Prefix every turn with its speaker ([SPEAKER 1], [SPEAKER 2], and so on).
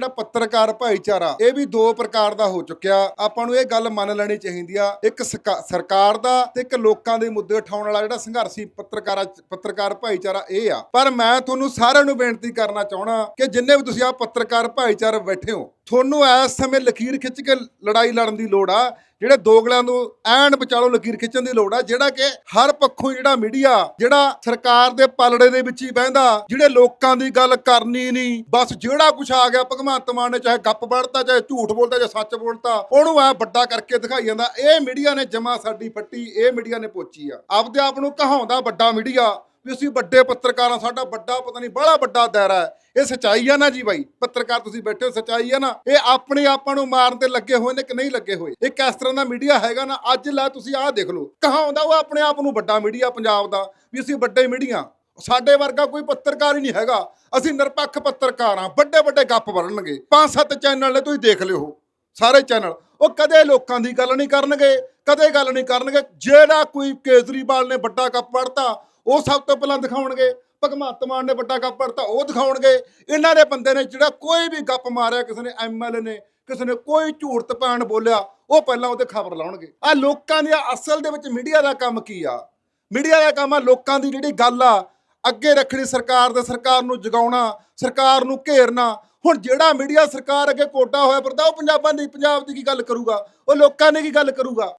[SPEAKER 1] ਜਿਹੜਾ ਪੱਤਰਕਾਰ ਭਾਈਚਾਰਾ, ਇਹ ਵੀ ਦੋ ਪ੍ਰਕਾਰ ਦਾ ਹੋ ਚੁੱਕਿਆ। ਆਪਾਂ ਨੂੰ ਇਹ ਗੱਲ ਮੰਨ ਲੈਣੀ ਚਾਹੀਦੀ ਆ। ਇੱਕ ਸਕਾ- ਸਰਕਾਰ ਦਾ ਤੇ ਇੱਕ ਲੋਕਾਂ ਦੇ ਮੁੱਦੇ ਉਠਾਉਣ ਵਾਲਾ ਜਿਹੜਾ ਸੰਘਰਸ਼ੀ ਪੱਤਰਕਾਰਾ, ਪੱਤਰਕਾਰ ਭਾਈਚਾਰਾ ਇਹ ਆ। ਪਰ ਮੈਂ ਤੁਹਾਨੂੰ ਸਾਰਿਆਂ ਨੂੰ ਬੇਨਤੀ ਕਰਨਾ ਚਾਹਣਾ ਕਿ ਜਿੰਨੇ ਵੀ ਤੁਸੀਂ ਆ ਪੱਤਰਕਾਰ ਭਾਈਚਾਰਾ ਬੈਠੇ ਹੋ ਤੁਹਾਨੂੰ ਇਸ ਸਮੇਂ ਲਕੀਰ ਖਿੱਚ ਕੇ ਲੜਾਈ ਲੜਨ ਦੀ ਲੋੜ ਆ। ਜਿਹੜੇ ਦੋਗਲਿਆਂ ਨੂੰ ਐਨ ਵਿਚਾਲੋ ਲਕੀਰ ਖਿੱਚਣ ਦੀ ਲੋੜ ਆ। ਜਿਹੜਾ ਕਿ ਹਰ ਪੱਖੋਂ ਜਿਹੜਾ ਮੀਡੀਆ, ਜਿਹੜਾ ਸਰਕਾਰ ਦੇ ਪਲੜੇ ਦੇ ਵਿੱਚ ਹੀ ਬਹਿੰਦਾ, ਜਿਹੜੇ ਲੋਕਾਂ ਦੀ ਗੱਲ ਕਰਨੀ ਨਹੀਂ, ਬਸ ਜਿਹੜਾ ਕੁਝ ਆ ਗਿਆ, ਭਗਵੰਤ ਮਾਨ ਨੇ ਚਾਹੇ ਗੱਪ ਵੜਤਾ ਚਾਹੇ ਝੂਠ ਬੋਲਦਾ ਚਾਹੇ ਸੱਚ ਬੋਲਤਾ, ਉਹਨੂੰ ਐ ਵੱਡਾ ਕਰਕੇ ਦਿਖਾਈ ਜਾਂਦਾ। ਇਹ ਮੀਡੀਆ ਨੇ ਜਮਾ ਸਾਡੀ ਫੱਟੀ ਇਹ ਮੀਡੀਆ ਨੇ ਪੋਚੀ ਆ। ਆਪਦੇ ਆਪ ਨੂੰ ਕਹਾਉਂਦਾ ਵੱਡਾ ਮੀਡੀਆ ਵੀ ਅਸੀਂ ਵੱਡੇ ਪੱਤਰਕਾਰਾਂ, ਸਾਡਾ ਵੱਡਾ ਪਤਾ ਨਹੀਂ ਬੜਾ ਵੱਡਾ ਦਾਇਰਾ ਹੈ। ਇਹ ਸਚਾਈ ਆ ਨਾ ਜੀ ਬਾਈ। ਪੱਤਰਕਾਰ ਤੁਸੀਂ ਬੈਠੇ ਹੋ, ਸਚਾਈ ਆ ਨਾ। ਇਹ ਆਪਣੇ ਆਪਾਂ ਨੂੰ ਮਾਰਨ ਤੇ ਲੱਗੇ ਹੋਏ ਨੇ ਕਿ ਨਹੀਂ ਲੱਗੇ ਹੋਏ? ਇਹ ਕਿਸ ਤਰ੍ਹਾਂ ਦਾ ਮੀਡੀਆ ਹੈਗਾ ਨਾ? ਅੱਜ ਲੈ ਤੁਸੀਂ ਆਹ ਦੇਖ ਲਓ। ਕਹਾਉਂਦਾ ਉਹ ਆਪਣੇ ਆਪ ਨੂੰ ਵੱਡਾ ਮੀਡੀਆ ਪੰਜਾਬ ਦਾ, ਵੀ ਅਸੀਂ ਵੱਡੇ ਮੀਡੀਆ। ਸਾਡੇ ਵਰਗਾ ਕੋਈ ਪੱਤਰਕਾਰ ਹੀ ਨਹੀਂ ਹੈਗਾ। ਅਸੀਂ ਨਿਰਪੱਖ ਪੱਤਰਕਾਰ ਹਾਂ। ਵੱਡੇ ਵੱਡੇ ਗੱਪ ਵਰਣਗੇ ਪੰਜ ਸੱਤ ਚੈਨਲ ਨੇ, ਤੁਸੀਂ ਦੇਖ ਲਿਓ। ਸਾਰੇ ਚੈਨਲ। ਉਹ ਕਦੇ ਲੋਕਾਂ ਦੀ ਗੱਲ ਨਹੀਂ ਕਰਨਗੇ, ਕਦੇ ਗੱਲ ਨਹੀਂ ਕਰਨਗੇ। ਜਿਹੜਾ ਕੋਈ ਕੇਜਰੀਵਾਲ ਨੇ ਵੱਡਾ ਕੱਪ ਪੜਤਾ ਉਹ ਸਭ ਤੋਂ ਪਹਿਲਾਂ ਦਿਖਾਉਣਗੇ, ਭਗਵੰਤ ਮਾਨ ਨੇ ਵੱਡਾ ਗੱਪ ਪੜਤਾ ਉਹ ਦਿਖਾਉਣਗੇ। ਇਹਨਾਂ ਦੇ ਬੰਦੇ ਨੇ ਜਿਹੜਾ ਕੋਈ ਵੀ ਗੱਪ ਮਾਰਿਆ, ਕਿਸੇ ਨੇ ਐਮਐਲਏ ਨੇ, ਕਿਸੇ ਨੇ ਕੋਈ ਝੂਠ ਤਪਾਣ ਬੋਲਿਆ, ਉਹ ਪਹਿਲਾਂ ਉਹਦੇ ਖਬਰ ਲਾਉਣਗੇ। ਆ ਲੋਕਾਂ ਦੀ ਅਸਲ ਦੇ ਵਿੱਚ ਮੀਡੀਆ ਦਾ ਕੰਮ ਕੀ ਆ? ਮੀਡੀਆ ਦਾ ਕੰਮ ਆ ਲੋਕਾਂ ਦੀ ਜਿਹੜੀ ਗੱਲ ਆ, ਅੱਗੇ ਰੱਖਣੀ, ਸਰਕਾਰ ਦੇ ਸਰਕਾਰ ਨੂੰ ਜਗਾਉਣਾ, ਸਰਕਾਰ ਨੂੰ ਘੇਰਨਾ। ਹੁਣ ਜਿਹੜਾ ਮੀਡੀਆ ਸਰਕਾਰ ਅੱਗੇ ਕੋਟਾ ਹੋਇਆ ਫਿਰਦਾ, ਉਹ ਪੰਜਾਬਾਂ ਦੀ, ਪੰਜਾਬ ਦੀ ਕੀ ਗੱਲ ਕਰੂਗਾ? ਉਹ ਲੋਕਾਂ ਦੀ ਕੀ ਗੱਲ ਕਰੂਗਾ?